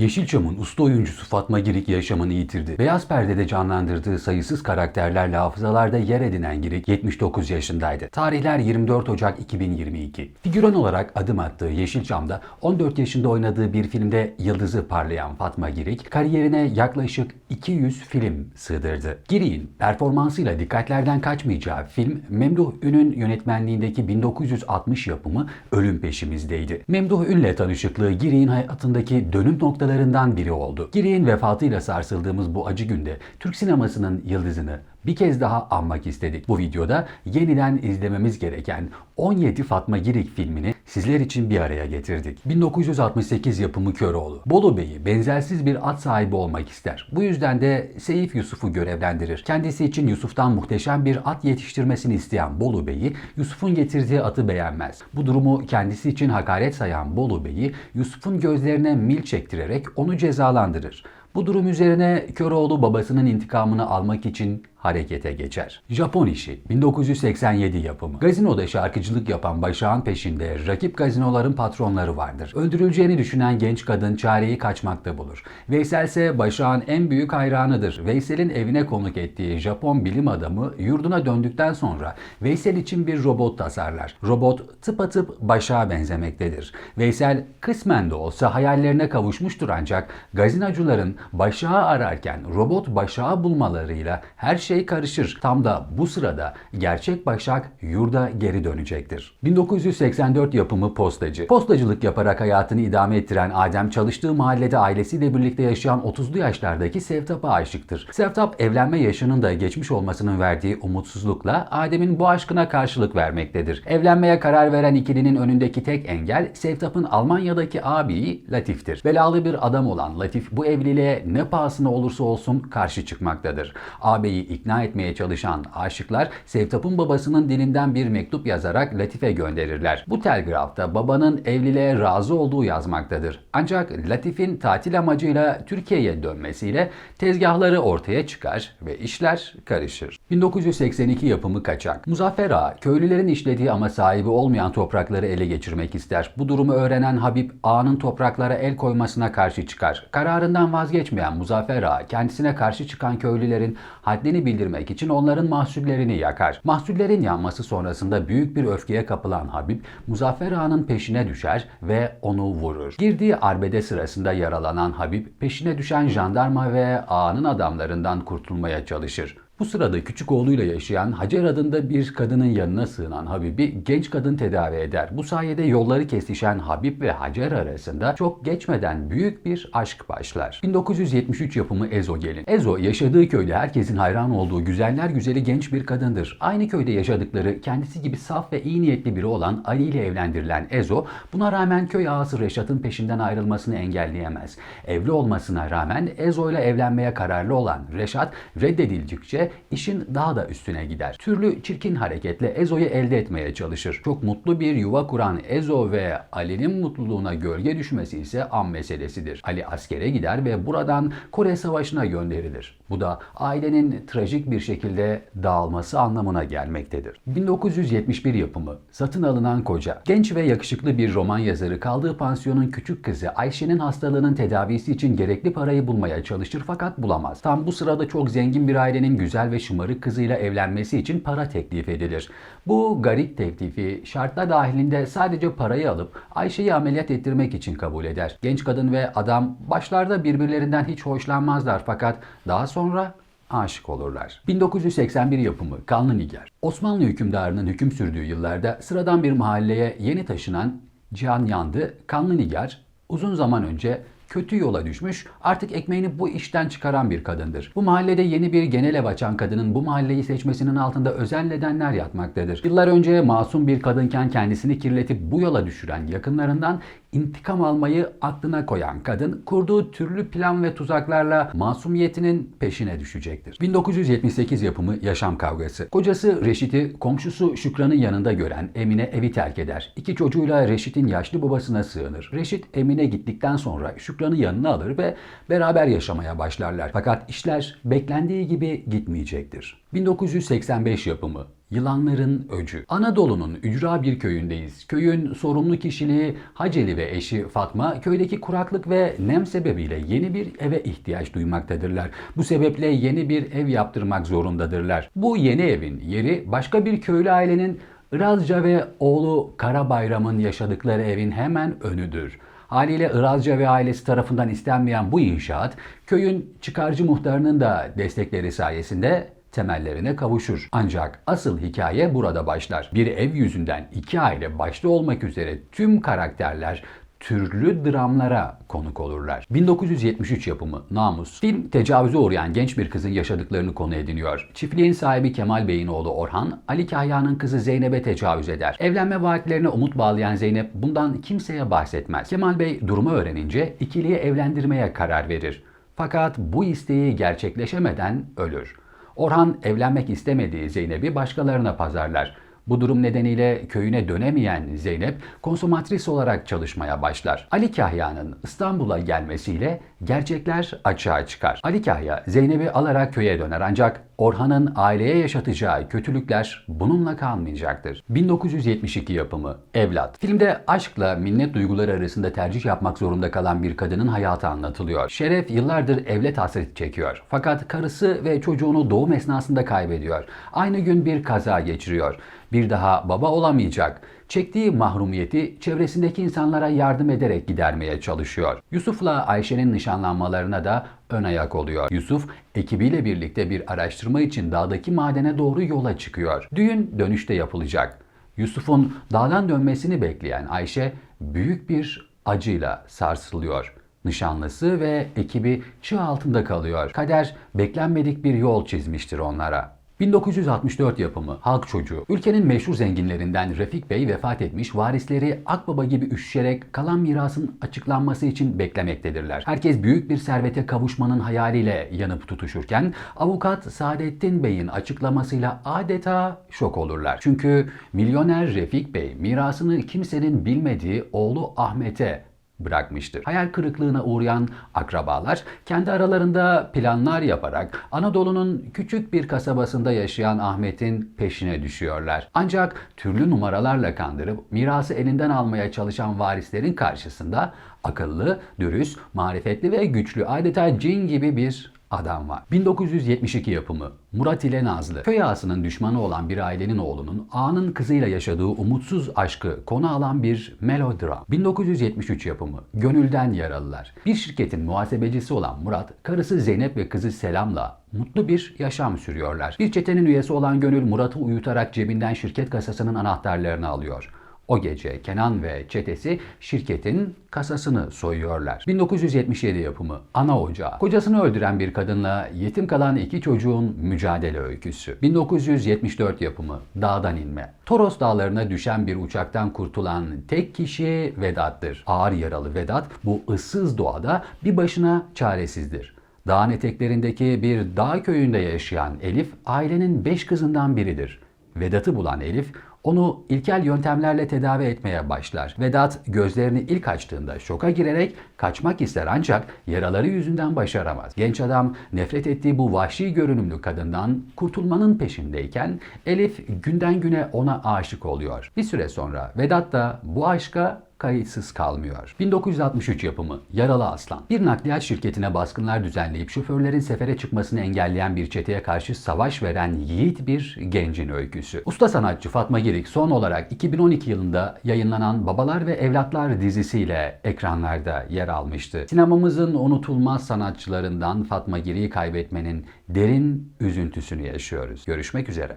Yeşilçam'ın usta oyuncusu Fatma Girik yaşamını yitirdi. Beyaz perdede canlandırdığı sayısız karakterlerle hafızalarda yer edinen Girik 79 yaşındaydı. Tarihler 24 Ocak 2022. Figüran olarak adım attığı Yeşilçam'da 14 yaşında oynadığı bir filmde yıldızı parlayan Fatma Girik kariyerine yaklaşık 200 film sığdırdı. Girik'in performansıyla dikkatlerden kaçmayacağı film Memduh Ün'ün yönetmenliğindeki 1960 yapımı Ölüm Peşimizdeydi. Memduh Ün'le tanışıklığı Girik'in hayatındaki dönüm noktalarından biri oldu. Girik'in vefatıyla sarsıldığımız bu acı günde Türk sinemasının yıldızını bir kez daha anmak istedik. Bu videoda yeniden izlememiz gereken 17 Fatma Girik filmini sizler için bir araya getirdik. 1968 yapımı Köroğlu. Bolu Bey'i benzersiz bir at sahibi olmak ister. Bu yüzden de Seyif Yusuf'u görevlendirir. Kendisi için Yusuf'tan muhteşem bir at yetiştirmesini isteyen Bolu Bey'i Yusuf'un getirdiği atı beğenmez. Bu durumu kendisi için hakaret sayan Bolu Bey'i Yusuf'un gözlerine mil çektirerek onu cezalandırır. Bu durum üzerine Köroğlu babasının intikamını almak için harekete geçer. Japon işi 1987 yapımı. Gazinoda şarkıcılık yapan Başak'ın peşinde rakip gazinoların patronları vardır. Öldürüleceğini düşünen genç kadın çareyi kaçmakta bulur. Veysel ise Başak'ın en büyük hayranıdır. Veysel'in evine konuk ettiği Japon bilim adamı yurduna döndükten sonra Veysel için bir robot tasarlar. Robot tıpatıp Başak'a benzemektedir. Veysel kısmen de olsa hayallerine kavuşmuştur ancak gazinocuların Başak'ı ararken robot Başak'ı bulmalarıyla her şey karışır. Tam da bu sırada gerçek Başak yurda geri dönecektir. 1984 yapımı Postacı. Postacılık yaparak hayatını idame ettiren Adem çalıştığı mahallede ailesiyle birlikte yaşayan 30'lu yaşlardaki Sevtap'a aşıktır. Sevtap evlenme yaşının da geçmiş olmasının verdiği umutsuzlukla Adem'in bu aşkına karşılık vermektedir. Evlenmeye karar veren ikilinin önündeki tek engel Sevtap'ın Almanya'daki abiyi Latif'tir. Belalı bir adam olan Latif bu evliliğe ne pahasına olursa olsun karşı çıkmaktadır. Ağabeyi ikna etmeye çalışan aşıklar Sevtap'ın babasının dilinden bir mektup yazarak Latif'e gönderirler. Bu telgrafta babanın evliliğe razı olduğu yazmaktadır. Ancak Latif'in tatil amacıyla Türkiye'ye dönmesiyle tezgahları ortaya çıkar ve işler karışır. 1982 yapımı Kaçak. Muzaffer Ağa, köylülerin işlediği ama sahibi olmayan toprakları ele geçirmek ister. Bu durumu öğrenen Habib, ağanın topraklara el koymasına karşı çıkar. Kararından vazgeçmeyen Muzaffer Ağa, kendisine karşı çıkan köylülerin haddini bildirmek için onların mahsullerini yakar. Mahsullerin yanması sonrasında büyük bir öfkeye kapılan Habib, Muzaffer Ağa'nın peşine düşer ve onu vurur. Girdiği arbede sırasında yaralanan Habib, peşine düşen jandarma ve ağanın adamlarından kurtulmaya çalışır. Bu sırada küçük oğluyla yaşayan Hacer adında bir kadının yanına sığınan Habib'i genç kadın tedavi eder. Bu sayede yolları kesişen Habib ve Hacer arasında çok geçmeden büyük bir aşk başlar. 1973 yapımı Ezo gelin. Ezo yaşadığı köyde herkesin hayran olduğu güzeller güzeli genç bir kadındır. Aynı köyde yaşadıkları kendisi gibi saf ve iyi niyetli biri olan Ali ile evlendirilen Ezo buna rağmen köy ağası Reşat'ın peşinden ayrılmasını engelleyemez. Evli olmasına rağmen Ezo ile evlenmeye kararlı olan Reşat reddedildikçe işin daha da üstüne gider. Türlü çirkin hareketle Ezo'yu elde etmeye çalışır. Çok mutlu bir yuva kuran Ezo ve Ali'nin mutluluğuna gölge düşmesi ise an meselesidir. Ali askere gider ve buradan Kore Savaşı'na gönderilir. Bu da ailenin trajik bir şekilde dağılması anlamına gelmektedir. 1971 yapımı Satın Alınan Koca. Genç ve yakışıklı bir roman yazarı kaldığı pansiyonun küçük kızı Ayşe'nin hastalığının tedavisi için gerekli parayı bulmaya çalışır fakat bulamaz. Tam bu sırada çok zengin bir ailenin güzel ve şımarık kızıyla evlenmesi için para teklif edilir. Bu garip teklifi şartlar dahilinde sadece parayı alıp Ayşe'yi ameliyat ettirmek için kabul eder. Genç kadın ve adam başlarda birbirlerinden hiç hoşlanmazlar fakat daha sonra aşık olurlar. 1981 yapımı Kanlı Nigar. Osmanlı hükümdarının hüküm sürdüğü yıllarda sıradan bir mahalleye yeni taşınan Cihan Yandı, Kanlı Nigar uzun zaman önce kötü yola düşmüş, artık ekmeğini bu işten çıkaran bir kadındır. Bu mahallede yeni bir genel ev açan kadının bu mahalleyi seçmesinin altında özel nedenler yatmaktadır. Yıllar önce masum bir kadınken kendisini kirletip bu yola düşüren yakınlarından intikam almayı aklına koyan kadın kurduğu türlü plan ve tuzaklarla masumiyetinin peşine düşecektir. 1978 yapımı Yaşam Kavgası. Kocası Reşit'i komşusu Şükran'ın yanında gören Emine evi terk eder. İki çocuğuyla Reşit'in yaşlı babasına sığınır. Reşit Emine gittikten sonra Şükran Şükran'ı yanına alır ve beraber yaşamaya başlarlar. Fakat işler beklendiği gibi gitmeyecektir. 1985 yapımı Yılanların Öcü. Anadolu'nun ücra bir köyündeyiz. Köyün sorumlu kişiliği Haceli ve eşi Fatma köydeki kuraklık ve nem sebebiyle yeni bir eve ihtiyaç duymaktadırlar. Bu sebeple yeni bir ev yaptırmak zorundadırlar. Bu yeni evin yeri başka bir köylü ailenin Irazca ve oğlu Karabayram'ın yaşadıkları evin hemen önüdür. Haliyle Irazca ve ailesi tarafından istenmeyen bu inşaat köyün çıkarcı muhtarının da destekleri sayesinde temellerine kavuşur. Ancak asıl hikaye burada başlar. Bir ev yüzünden iki aile başta olmak üzere tüm karakterler türlü dramlara konuk olurlar. 1973 yapımı Namus. Film tecavüze uğrayan genç bir kızın yaşadıklarını konu ediniyor. Çiftliğin sahibi Kemal Bey'in oğlu Orhan, Ali Kahya'nın kızı Zeynep'e tecavüz eder. Evlenme vaatlerine umut bağlayan Zeynep bundan kimseye bahsetmez. Kemal Bey durumu öğrenince ikiliyi evlendirmeye karar verir. Fakat bu isteği gerçekleşemeden ölür. Orhan evlenmek istemediği Zeynep'i başkalarına pazarlar. Bu durum nedeniyle köyüne dönemeyen Zeynep konsumatris olarak çalışmaya başlar. Ali Kahya'nın İstanbul'a gelmesiyle gerçekler açığa çıkar. Ali Kahya Zeynep'i alarak köye döner ancak Orhan'ın aileye yaşatacağı kötülükler bununla kalmayacaktır. 1972 yapımı Evlat. Filmde aşkla minnet duyguları arasında tercih yapmak zorunda kalan bir kadının hayatı anlatılıyor. Şeref yıllardır evlat hasreti çekiyor. Fakat karısı ve çocuğunu doğum esnasında kaybediyor. Aynı gün bir kaza geçiriyor. Bir daha baba olamayacak. Çektiği mahrumiyeti çevresindeki insanlara yardım ederek gidermeye çalışıyor. Yusuf'la Ayşe'nin nişanlanmalarına da ön ayak oluyor. Yusuf ekibiyle birlikte bir araştırma için dağdaki madene doğru yola çıkıyor. Düğün dönüşte yapılacak. Yusuf'un dağdan dönmesini bekleyen Ayşe büyük bir acıyla sarsılıyor. Nişanlısı ve ekibi çığ altında kalıyor. Kader beklenmedik bir yol çizmiştir onlara. 1964 yapımı Halk Çocuğu. Ülkenin meşhur zenginlerinden Refik Bey vefat etmiş, varisleri Akbaba gibi üşüşerek kalan mirasın açıklanması için beklemektedirler. Herkes büyük bir servete kavuşmanın hayaliyle yanıp tutuşurken avukat Saadettin Bey'in açıklamasıyla adeta şok olurlar. Çünkü milyoner Refik Bey mirasını kimsenin bilmediği oğlu Ahmet'e bırakmıştır. Hayal kırıklığına uğrayan akrabalar kendi aralarında planlar yaparak Anadolu'nun küçük bir kasabasında yaşayan Ahmet'in peşine düşüyorlar. Ancak türlü numaralarla kandırıp mirası elinden almaya çalışan varislerin karşısında akıllı, dürüst, marifetli ve güçlü adeta cin gibi bir adam var. 1972 yapımı Murat ile Nazlı. Köy ağasının düşmanı olan bir ailenin oğlunun ağanın kızıyla yaşadığı umutsuz aşkı konu alan bir melodram. 1973 yapımı Gönülden Yaralılar. Bir şirketin muhasebecisi olan Murat, karısı Zeynep ve kızı Selam'la mutlu bir yaşam sürüyorlar. Bir çetenin üyesi olan Gönül Murat'ı uyutarak cebinden şirket kasasının anahtarlarını alıyor. O gece Kenan ve çetesi şirketin kasasını soyuyorlar. 1977 yapımı Ana Ocağı. Kocasını öldüren bir kadınla yetim kalan iki çocuğun mücadele öyküsü. 1974 yapımı Dağdan inme. Toros dağlarına düşen bir uçaktan kurtulan tek kişi Vedat'tır. Ağır yaralı Vedat bu ıssız doğada bir başına çaresizdir. Dağın eteklerindeki bir dağ köyünde yaşayan Elif ailenin beş kızından biridir. Vedat'ı bulan Elif onu ilkel yöntemlerle tedavi etmeye başlar. Vedat gözlerini ilk açtığında şoka girerek kaçmak ister ancak yaraları yüzünden başaramaz. Genç adam nefret ettiği bu vahşi görünümlü kadından kurtulmanın peşindeyken Elif günden güne ona aşık oluyor. Bir süre sonra Vedat da bu aşka kayıtsız kalmıyor. 1963 yapımı Yaralı Aslan. Bir nakliyat şirketine baskınlar düzenleyip şoförlerin sefere çıkmasını engelleyen bir çeteye karşı savaş veren yiğit bir gencin öyküsü. Usta sanatçı Fatma Girik son olarak 2012 yılında yayınlanan Babalar ve Evlatlar dizisiyle ekranlarda yer almıştı. Sinemamızın unutulmaz sanatçılarından Fatma Girik'i kaybetmenin derin üzüntüsünü yaşıyoruz. Görüşmek üzere.